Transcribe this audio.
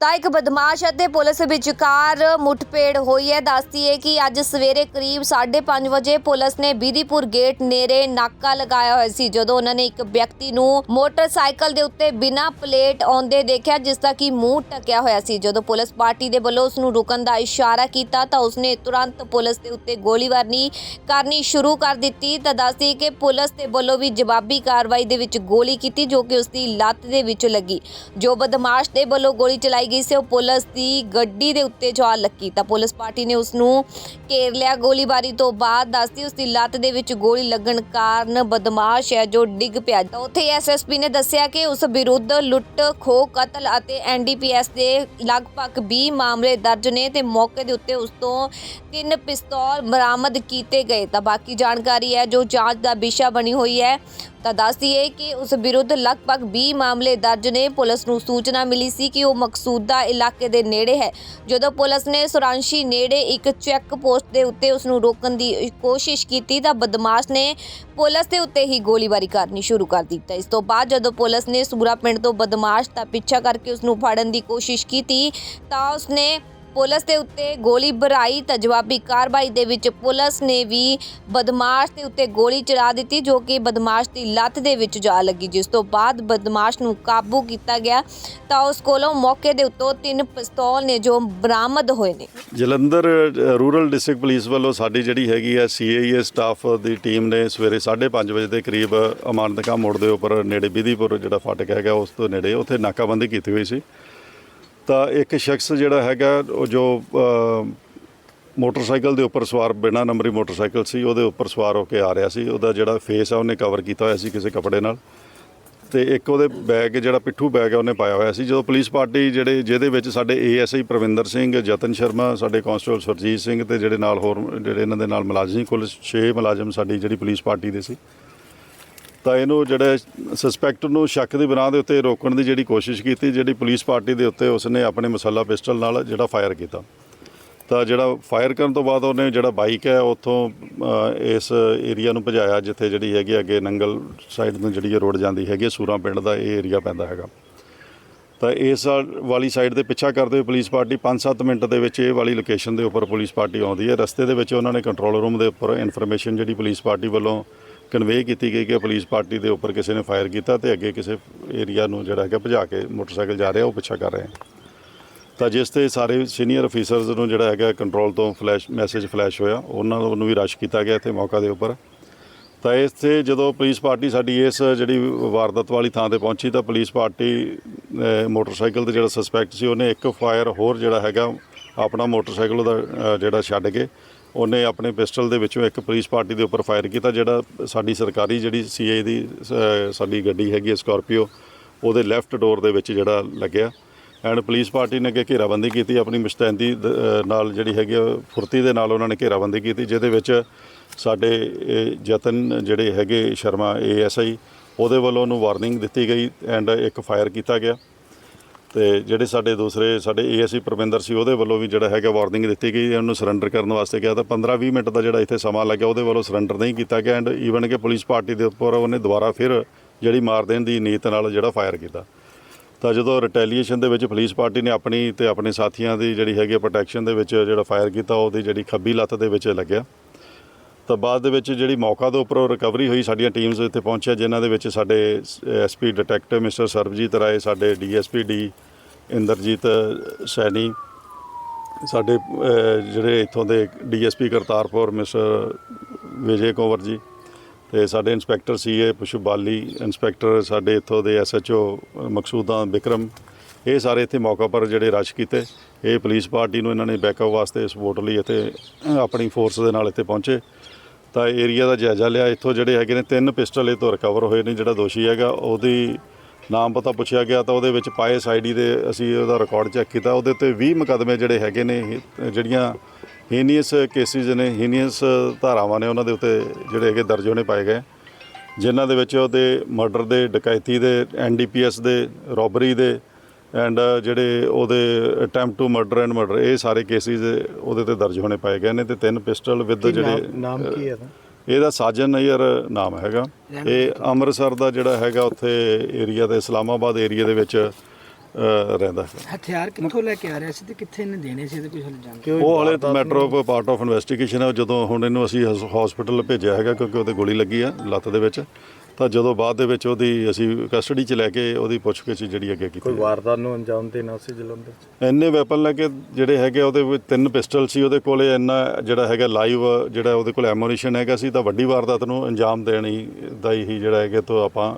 ਤਾਂ ਇੱਕ ਬਦਮਾਸ਼ ਅਤੇ ਪੁਲਿਸ ਵਿਚਕਾਰ ਮੁੱਠਭੇੜ ਹੋਈ ਹੈ। ਦੱਸਦੀ ਹੈ ਕਿ ਅੱਜ ਸਵੇਰੇ ਕਰੀਬ 5:30 ਵਜੇ ਪੁਲਿਸ ਨੇ ਬੀਦੀਪੁਰ ਗੇਟ ਨੇੜੇ ਨਾਕਾ ਲਗਾਇਆ ਹੋਇਆ ਸੀ, ਜਦੋਂ ਉਹਨਾਂ ਨੇ ਇੱਕ ਵਿਅਕਤੀ ਨੂੰ ਮੋਟਰਸਾਈਕਲ ਦੇ ਉੱਤੇ ਬਿਨਾਂ ਪਲੇਟ ਆਉਂਦੇ ਦੇਖਿਆ, ਜਿਸ ਦਾ ਕਿ ਮੂੰਹ ਟਕਿਆ ਹੋਇਆ ਸੀ। ਜਦੋਂ ਪੁਲਿਸ ਪਾਰਟੀ ਦੇ ਵੱਲੋਂ ਉਸ ਨੂੰ ਰੁਕਣ ਦਾ ਇਸ਼ਾਰਾ ਕੀਤਾ, ਤਾਂ ਉਸਨੇ ਤੁਰੰਤ ਪੁਲਿਸ ਦੇ ਉੱਤੇ ਗੋਲੀਬਾਰੀ ਕਰਨੀ ਸ਼ੁਰੂ ਕਰ ਦਿੱਤੀ। ਤਾਂ ਦੱਸਦੀ ਕਿ ਪੁਲਿਸ ਦੇ ਵੱਲੋਂ ਵੀ ਜਵਾਬੀ ਕਾਰਵਾਈ ਦੇ ਵਿੱਚ ਗੋਲੀ ਕੀਤੀ, ਜੋ ਕਿ ਉਸ ਦੀ ਲੱਤ ਦੇ ਵਿੱਚ ਲੱਗੀ। ਜੋ ਬਦਮਾਸ਼ ਦੇ ਵੱਲੋਂ ਗੋਲੀ ਚਲਾਈ ਗਈ ਸੀ ਉਹ ਪੁਲਿਸ ਦੀ ਗੱਡੀ ਦੇ ਉੱਤੇ ਜਾ ਲੱਗੀ ਤਾਂ ਪੁਲਿਸ ਪਾਰਟੀ ਨੇ ਉਸ ਨੂੰ ਘੇਰ ਲਿਆ। ਗੋਲੀਬਾਰੀ ਤੋਂ ਬਾਅਦ ਦੱਸਦੀ ਉਸ ਦੀ ਲੱਤ ਦੇ ਵਿੱਚ ਗੋਲੀ ਲੱਗਣ ਕਾਰਨ ਬਦਮਾਸ਼ ਹੈ ਜੋ ਡਿੱਗ ਪਿਆ। ਤਾਂ ਉੱਥੇ ਐਸਐਸਪੀ ਨੇ ਦੱਸਿਆ ਕਿ ਉਸ ਵਿਰੁੱਧ ਲੁੱਟ, ਖੋਹ, ਕਤਲ ਅਤੇ ਐਨਡੀਪੀਐਸ ਦੇ ਲਗਭਗ 20 ਮਾਮਲੇ ਦਰਜ ਨੇ ਤੇ ਮੌਕੇ ਦੇ ਉੱਤੇ ਉਸ ਤੋਂ ਤਿੰਨ ਪਿਸਤੌਲ ਬਰਾਮਦ ਕੀਤੇ ਗਏ। ਤਾਂ ਬਾਕੀ ਜਾਣਕਾਰੀ ਹੈ ਜੋ ਜਾਂਚ ਦਾ ਵਿਸ਼ਾ ਬਣੀ ਹੋਈ ਹੈ ਤਾਂ ਦੱਸਦੀ ਹੈ ਕਿ ਉਸ ਵਿਰੁੱਧ ਲਗਭਗ 20 ਮਾਮਲੇ ਦਰਜ ਨੇ। ਪੁਲਿਸ ਨੂੰ ਸੂਚਨਾ ਮਿਲੀ ਸੀ ਕਿ ਉਹ ਮਕਸੂਦਾ ਇਲਾਕੇ ਦੇ ਨੇੜੇ ਹੈ। ਜਦੋਂ ਪੁਲਿਸ ਨੇ ਸੁਰਾਂਸ਼ੀ ਨੇੜੇ ਇੱਕ ਚੈੱਕ ਪੋਸਟ ਦੇ ਉੱਤੇ ਉਸ ਨੂੰ ਰੋਕਣ ਦੀ ਕੋਸ਼ਿਸ਼ ਕੀਤੀ ਤਾਂ ਬਦਮਾਸ਼ ਨੇ ਪੁਲਿਸ ਦੇ ਉੱਤੇ ਹੀ ਗੋਲੀਬਾਰੀ ਕਰਨੀ ਸ਼ੁਰੂ ਕਰ ਦਿੱਤਾ। ਇਸ ਤੋਂ ਬਾਅਦ ਜਦੋਂ ਪੁਲਿਸ ਨੇ ਸੂਰਾ ਪਿੰਡ ਤੋਂ ਬਦਮਾਸ਼ ਦਾ ਪਿੱਛਾ ਕਰਕੇ ਉਸ ਨੂੰ ਫੜਨ ਦੀ ਕੋਸ਼ਿਸ਼ ਕੀਤੀ ਤਾਂ ਉਸਨੇ ਪੁਲਿਸ ਦੇ ਉੱਤੇ ਗੋਲੀ ਭਰਾਈ ਤਾਂ ਜਵਾਬੀ ਕਾਰਵਾਈ ਦੇ ਵਿੱਚ ਪੁਲਿਸ ਨੇ ਵੀ ਬਦਮਾਸ਼ ਦੇ ਉੱਤੇ ਗੋਲੀ ਚਲਾ ਦਿੱਤੀ, ਜੋ ਕਿ ਬਦਮਾਸ਼ ਦੀ ਲੱਤ ਦੇ ਵਿੱਚ ਜਾ ਲੱਗੀ। ਜਿਸ ਤੋਂ ਬਾਅਦ ਬਦਮਾਸ਼ ਨੂੰ ਕਾਬੂ ਕੀਤਾ ਗਿਆ ਤਾਂ ਉਸ ਕੋਲੋਂ ਮੌਕੇ ਦੇ ਉੱਤੋਂ ਤਿੰਨ ਪਿਸਤੌਲ ਨੇ ਜੋ ਬਰਾਮਦ ਹੋਏ ਨੇ। ਜਲੰਧਰ ਰੂਰਲ ਡਿਸਟ੍ਰਿਕਟ ਪੁਲਿਸ ਵੱਲੋਂ ਸਾਡੀ ਜਿਹੜੀ ਹੈਗੀ ਹੈ ਸੀਏਏ ਸਟਾਫ ਦੀ ਟੀਮ ਨੇ ਸਵੇਰੇ 5:30 ਵਜੇ ਦੇ ਕਰੀਬ ਅਮਾਨਤਕਾ ਮੋੜ ਦੇ ਉੱਪਰ ਨੇੜੇ ਬਿਧੀਪੁਰ ਜਿਹੜਾ ਫਾਟਕ ਹੈਗਾ, ਉਸ ਤੋਂ ਨੇੜੇ ਉੱਥੇ ਨਾਕਾਬੰਦੀ ਕੀਤੀ ਹੋਈ ਸੀ। ਤਾਂ ਇੱਕ ਸ਼ਖਸ ਜਿਹੜਾ ਹੈਗਾ ਉਹ ਜੋ ਮੋਟਰਸਾਈਕਲ ਦੇ ਉੱਪਰ ਸਵਾਰ ਬਿਨਾ ਨੰਬਰੀ ਮੋਟਰਸਾਈਕਲ ਸੀ ਉਹਦੇ ਉੱਪਰ ਸਵਾਰ ਹੋ ਕੇ ਆ ਰਿਹਾ ਸੀ। ਉਹਦਾ ਜਿਹੜਾ ਫੇਸ ਆ ਉਹਨੇ ਕਵਰ ਕੀਤਾ ਹੋਇਆ ਸੀ ਕਿਸੇ ਕੱਪੜੇ ਨਾਲ। ਤੇ ਇੱਕ ਉਹਦੇ ਬੈਗ ਜਿਹੜਾ ਪਿੱਠੂ ਬੈਗ ਹੈ ਉਹਨੇ ਪਾਇਆ ਹੋਇਆ ਸੀ। ਜਦੋਂ ਪੁਲਿਸ ਪਾਰਟੀ ਜਿਹੜੇ ਜਿਹਦੇ ਵਿੱਚ ਸਾਡੇ ਏਐਸਆਈ ਪ੍ਰਵਿੰਦਰ ਸਿੰਘ ਜਤਨ ਸ਼ਰਮਾ ਸਾਡੇ ਕਾਂਸਟੇਬਲ ਸਰਜੀਤ ਸਿੰਘ ਤੇ ਜਿਹੜੇ ਨਾਲ ਹੋਰ ਜਿਹੜੇ ਇਹਨਾਂ ਦੇ ਨਾਲ ਮੁਲਾਜ਼ਮ ਸੀ, ਕੁੱਲ 6 ਮੁਲਾਜ਼ਮ ਸਾਡੀ ਜਿਹੜੀ ਪੁਲਿਸ ਪਾਰਟੀ ਦੇ ਸੀ। ਤਾਂ ਇਹਨੂੰ ਜਿਹੜੇ ਸਸਪੈਕਟ ਨੂੰ ਸ਼ੱਕ ਦੀ ਬਿਨਾਂ ਦੇ ਉੱਤੇ ਰੋਕਣ ਦੀ ਜਿਹੜੀ ਕੋਸ਼ਿਸ਼ ਕੀਤੀ ਜਿਹੜੀ ਪੁਲਿਸ ਪਾਰਟੀ ਦੇ ਉੱਤੇ ਉਸਨੇ ਆਪਣੇ ਮਸਾਲਾ ਪਿਸਟਲ ਨਾਲ ਜਿਹੜਾ ਫਾਇਰ ਕੀਤਾ। ਤਾਂ ਜਿਹੜਾ ਫਾਇਰ ਕਰਨ ਤੋਂ ਬਾਅਦ ਉਹਨੇ ਜਿਹੜਾ ਬਾਈਕ ਹੈ ਉੱਥੋਂ ਇਸ ਏਰੀਆ ਨੂੰ ਭਜਾਇਆ ਜਿੱਥੇ ਜਿਹੜੀ ਹੈਗੀ ਅੱਗੇ ਨੰਗਲ ਸਾਈਡ ਨੂੰ ਜਿਹੜੀ ਰੋਡ ਜਾਂਦੀ ਹੈਗੀ ਹੈ, ਸੂਰਾਂ ਪਿੰਡ ਦਾ ਇਹ ਏਰੀਆ ਪੈਂਦਾ ਹੈਗਾ। ਤਾਂ ਇਸ ਵਾਲੀ ਸਾਈਡ ਦੇ ਪਿੱਛਾ ਕਰਦੇ ਹੋਏ ਪੁਲਿਸ ਪਾਰਟੀ 5-7 ਮਿੰਟ ਦੇ ਵਿੱਚ ਇਹ ਵਾਲੀ ਲੋਕੇਸ਼ਨ ਦੇ ਉੱਪਰ ਪੁਲਿਸ ਪਾਰਟੀ ਆਉਂਦੀ ਹੈ। ਰਸਤੇ ਦੇ ਵਿੱਚ ਉਹਨਾਂ ਨੇ ਕੰਟਰੋਲ ਰੂਮ ਦੇ ਉੱਪਰ ਇਨਫੋਰਮੇਸ਼ਨ ਜਿਹੜੀ ਪੁਲਿਸ ਪਾਰਟੀ ਵੱਲੋਂ ਕਨਵੇ ਕੀਤੀ ਗਈ ਕਿ ਪੁਲਿਸ ਪਾਰਟੀ ਦੇ ਉੱਪਰ ਕਿਸੇ ਨੇ ਫਾਇਰ ਕੀਤਾ ਤੇ ਅੱਗੇ ਕਿਸੇ ਏਰੀਆ ਨੂੰ ਜਿਹੜਾ ਹੈਗਾ ਭਜਾ ਕੇ ਮੋਟਰਸਾਈਕਲ ਜਾ ਰਿਹਾ, ਉਹ ਪਿੱਛਾ ਕਰ ਰਹੇ ਤਾਂ ਜਿਸ ਤੇ ਸਾਰੇ ਸੀਨੀਅਰ ਅਫੀਸਰਸ ਨੂੰ ਜਿਹੜਾ ਹੈਗਾ ਕੰਟਰੋਲ ਤੋਂ ਫਲੈਸ਼ ਮੈਸੇਜ ਫਲੈਸ਼ ਹੋਇਆ, ਉਹਨਾਂ ਨੂੰ ਵੀ ਰਸ਼ ਕੀਤਾ ਗਿਆ ਇੱਥੇ ਮੌਕਾ ਦੇ ਉੱਪਰ। ਤਾਂ ਇਸ ਤੇ ਜਦੋਂ ਪੁਲਿਸ ਪਾਰਟੀ ਸਾਡੀ ਇਸ ਜਿਹੜੀ ਵਾਰਦਾਤ ਵਾਲੀ ਥਾਂ ਤੇ ਪਹੁੰਚੀ, ਤਾਂ ਪੁਲਿਸ ਪਾਰਟੀ ਮੋਟਰਸਾਈਕਲ ਤੇ ਜਿਹੜਾ ਸਸਪੈਕਟ ਸੀ, ਉਹਨੇ ਇੱਕ ਫਾਇਰ ਹੋਰ ਜਿਹੜਾ ਹੈਗਾ, ਆਪਣਾ ਮੋਟਰਸਾਈਕਲ ਉਹਦਾ ਜਿਹੜਾ ਛੱਡ ਕੇ ਉਹਨੇ ਆਪਣੇ ਪਿਸਟਲ ਦੇ ਵਿੱਚੋਂ ਇੱਕ ਪੁਲਿਸ ਪਾਰਟੀ ਦੇ ਉੱਪਰ ਫਾਇਰ ਕੀਤਾ ਜਿਹੜਾ ਸਾਡੀ ਸਰਕਾਰੀ ਜਿਹੜੀ ਸੀਏ ਦੀ ਅਹ, ਸਾਡੀ ਗੱਡੀ ਹੈਗੀ ਹੈ ਸਕਾਰਪੀਓ ਉਹਦੇ ਲੈਫਟ ਡੋਰ ਦੇ ਵਿੱਚ ਜਿਹੜਾ ਲੱਗਿਆ। ਐਂਡ ਪੁਲਿਸ ਪਾਰਟੀ ਨੇ ਅੱਗੇ ਘੇਰਾਬੰਦੀ ਕੀਤੀ ਆਪਣੀ ਮੁਸਤੈਦੀ ਦ- ਅਹ ਨਾਲ ਜਿਹੜੀ ਹੈਗੀ ਆ, ਫੁਰਤੀ ਦੇ ਨਾਲ ਉਹਨਾਂ ਨੇ ਘੇਰਾਬੰਦੀ ਕੀਤੀ ਜਿਹਦੇ ਵਿੱਚ ਸਾਡੇ ਇਹ ਯਤਨ ਜਿਹੜੇ ਹੈਗੇ ਸ਼ਰਮਾ ਏਐਸਆਈ ਉਹਦੇ ਵੱਲੋਂ ਉਹਨੂੰ ਵਾਰਨਿੰਗ ਦਿੱਤੀ ਗਈ ਐਂਡ ਇੱਕ ਫਾਇਰ ਕੀਤਾ ਗਿਆ। ਤੇ ਜਿਹੜੇ ਸਾਡੇ ਦੂਸਰੇ, ਸਾਡੇ ਏਐਸਸੀ ਪ੍ਰਵਿੰਦਰ ਸੀ, ਉਹਦੇ ਵੱਲੋਂ ਵੀ ਜਿਹੜਾ ਹੈਗਾ ਵਾਰਨਿੰਗ ਦਿੱਤੀ ਗਈ, ਉਹਨੂੰ ਸਰੈਂਡਰ ਕਰਨ ਵਾਸਤੇ ਕਿਹਾ। ਤਾਂ 15-20 ਮਿੰਟ ਦਾ ਜਿਹੜਾ ਇੱਥੇ ਸਮਾਂ ਲੱਗਿਆ, ਉਹਦੇ ਵੱਲੋਂ ਸਰੈਂਡਰ ਨਹੀਂ ਕੀਤਾ ਗਿਆ ਐਂਡ ਈਵਨ ਕਿ ਪੁਲਿਸ ਪਾਰਟੀ ਦੇ ਉੱਪਰ ਉਹਨੇ ਦੁਬਾਰਾ ਫਿਰ ਜਿਹੜੀ ਮਾਰ ਦੇਣ ਦੀ ਨੀਤ ਨਾਲ ਜਿਹੜਾ ਫਾਇਰ ਕੀਤਾ। ਤਾਂ ਜਦੋਂ ਰਿਟੈਲੀਏਸ਼ਨ ਦੇ ਵਿੱਚ ਪੁਲਿਸ ਪਾਰਟੀ ਨੇ ਆਪਣੀ ਤੇ ਆਪਣੇ ਸਾਥੀਆਂ ਦੀ ਜਿਹੜੀ ਹੈਗੀ ਪ੍ਰੋਟੈਕਸ਼ਨ ਦੇ ਵਿੱਚ ਜਿਹੜਾ ਫਾਇਰ ਕੀਤਾ, ਉਹਦੀ ਜਿਹੜੀ ਖੱਬੀ ਲੱਤ ਦੇ ਵਿੱਚ ਲੱਗਿਆ। ਤਾਂ ਬਾਅਦ ਦੇ ਵਿੱਚ ਜਿਹੜੀ ਮੌਕਾ ਦੇ ਉੱਪਰੋਂ ਰਿਕਵਰੀ ਹੋਈ ਸਾਡੀਆਂ ਟੀਮਸ ਇੱਥੇ ਪਹੁੰਚਿਆ, ਜਿਨ੍ਹਾਂ ਦੇ ਵਿੱਚ ਸਾਡੇ SP detective mister Sarabjit Rai ਸਾਡੇ ਡੀਐਸਪੀ ਡੀ ਇੰਦਰਜੀਤ ਸੈਣੀ ਸਾਡੇ ਜਿਹੜੇ ਇੱਥੋਂ ਦੇ ਡੀਐਸਪੀ ਕਰਤਾਰਪੁਰ ਮਿਸਟਰ ਵਿਜੇ ਕੰਵਰ ਜੀ ਤੇ ਸਾਡੇ ਇੰਸਪੈਕਟਰ ਸੀਏ ਪਸ਼ੂ ਬਾਲੀ ਇੰਸਪੈਕਟਰ ਸਾਡੇ ਇੱਥੋਂ ਦੇ ਐਸਐਚਓ ਮਕਸੂਦਾ ਵਿਕਰਮ ਇਹ ਸਾਰੇ ਇੱਥੇ ਮੌਕਾ ਪਰ ਜਿਹੜੇ ਰਸ਼ ਕੀਤੇ। ਇਹ ਪੁਲਿਸ ਪਾਰਟੀ ਨੂੰ ਇਹਨਾਂ ਨੇ ਬੈਕਅਪ ਵਾਸਤੇ ਸਪੋਰਟ ਲਈ ਇੱਥੇ ਆਪਣੀ ਫੋਰਸ ਦੇ ਨਾਲ ਇੱਥੇ ਪਹੁੰਚੇ। ਤਾਂ ਏਰੀਆ ਦਾ ਜਾਇਜ਼ਾ ਲਿਆ। ਇੱਥੋਂ ਜਿਹੜੇ ਹੈਗੇ ਨੇ, ਤਿੰਨ ਪਿਸਟਲ ਇਹ ਤੋਂ ਰਿਕਵਰ ਹੋਏ ਨੇ, ਜਿਹੜਾ ਦੋਸ਼ੀ ਹੈਗਾ, ਉਹਦੀ ਨਾਮ ਪਤਾ ਪੁੱਛਿਆ ਗਿਆ ਤਾਂ ਉਹਦੇ ਵਿੱਚ ਪਾਏ ਆਈਡੀ ਦੇ ਅਸੀਂ ਉਹਦਾ ਰਿਕਾਰਡ ਚੈੱਕ ਕੀਤਾ। ਉਹਦੇ ਉੱਤੇ 20 ਮੁਕੱਦਮੇ ਜਿਹੜੇ ਹੈਗੇ ਨੇ ਜਿਹੜੀਆਂ ਹੀਨੀਅਸ ਕੇਸਿਸ ਨੇ ਹੀਨੀਅਸ ਧਾਰਾਵਾਂ ਨੇ, ਉਹਨਾਂ ਦੇ ਉੱਤੇ ਜਿਹੜੇ ਹੈਗੇ ਦਰਜ ਹੋਣੇ ਪਾਏ ਗਏ। ਜਿਨ੍ਹਾਂ ਦੇ ਵਿੱਚ ਉਹਦੇ ਮਰਡਰ ਦੇ, ਡਕੈਤੀ ਦੇ ਐਨਡੀਪੀਐਸ ਦੇ ਰੋਬਰੀ ਦੇ ਐਂਡ ਜਿਹੜੇ ਉਹਦੇ attempt to murder and murder ਇਹ ਸਾਰੇ ਕੇਸਿਸ ਉਹਦੇ ਤੇ ਦਰਜ ਹੋਣੇ ਪਾਏ ਗਏ ਨੇ ਤੇ ਤਿੰਨ ਪਿਸਟਲ ਵਿਦ ਜਿਹੜੇ ਨਾਮ ਕੀ ਹੈ ਇਹਦਾ? ਇਹਦਾ ਸਾਜਨ ਨਈਅਰ ਨਾਮ ਹੈਗਾ। ਇਹ ਅੰਮ੍ਰਿਤਸਰ ਦਾ ਜਿਹੜਾ ਹੈਗਾ ਉੱਥੇ ਏਰੀਆ ਦੇ ਇਸਲਾਮਾਬਾਦ ਏਰੀਆ ਦੇ ਵਿੱਚ ਰਹਿੰਦਾ ਹੈ। ਹਥਿਆਰ ਕਿੱਥੋਂ ਲੈ ਕੇ ਆ ਰਿਹਾ ਸੀ ਤੇ ਕਿੱਥੇ ਇਹਨੇ ਦੇਣੇ ਸੀ ਤੇ ਕੁਝ ਹਲ ਜਾਣ ਉਹ ਹਲੇ matter of part of investigation ਹੈ। ਜਦੋਂ ਹੁਣ ਇਹਨੂੰ ਅਸੀਂ ਹਸਪੀਟਲ ਭੇਜਿਆ ਹੈਗਾ ਕਿਉਂਕਿ ਉਹਦੇ ਗੋਲੀ ਲੱਗੀ ਆ ਲੱਤ ਦੇ ਵਿੱਚ। ਤਾਂ ਜਦੋਂ ਬਾਅਦ ਦੇ ਵਿੱਚ ਉਹਦੀ ਅਸੀਂ ਕਸਟਡੀ 'ਚ ਲੈ ਕੇ ਉਹਦੀ ਪੁੱਛਗਿੱਛ ਜਿਹੜੀ ਅੱਗੇ ਕੀਤੀ ਕੋਈ ਵਾਰਦਾਤ ਨੂੰ ਅੰਜਾਮ ਦੇਣਾ ਸੀ ਜਲੰਧਰ ਚ? ਇੰਨੇ ਵੈਪਨ ਲੈ ਕੇ ਜਿਹੜੇ ਹੈਗੇ ਉਹਦੇ ਵਿੱਚ ਤਿੰਨ ਪਿਸਟਲ ਸੀ ਉਹਦੇ ਕੋਲੇ ਇੰਨਾ ਜਿਹੜਾ ਹੈਗਾ ਲਾਈਵ ਜਿਹੜਾ ਉਹਦੇ ਕੋਲ ਐਮੋਨੀਸ਼ਨ ਹੈਗਾ ਸੀ ਤਾਂ ਵੱਡੀ ਵਾਰਦਾਤ ਨੂੰ ਅੰਜਾਮ ਦੇਣ ਦਾ ਹੀ ਜਿਹੜਾ ਹੈਗਾ ਤੋਂ ਆਪਾਂ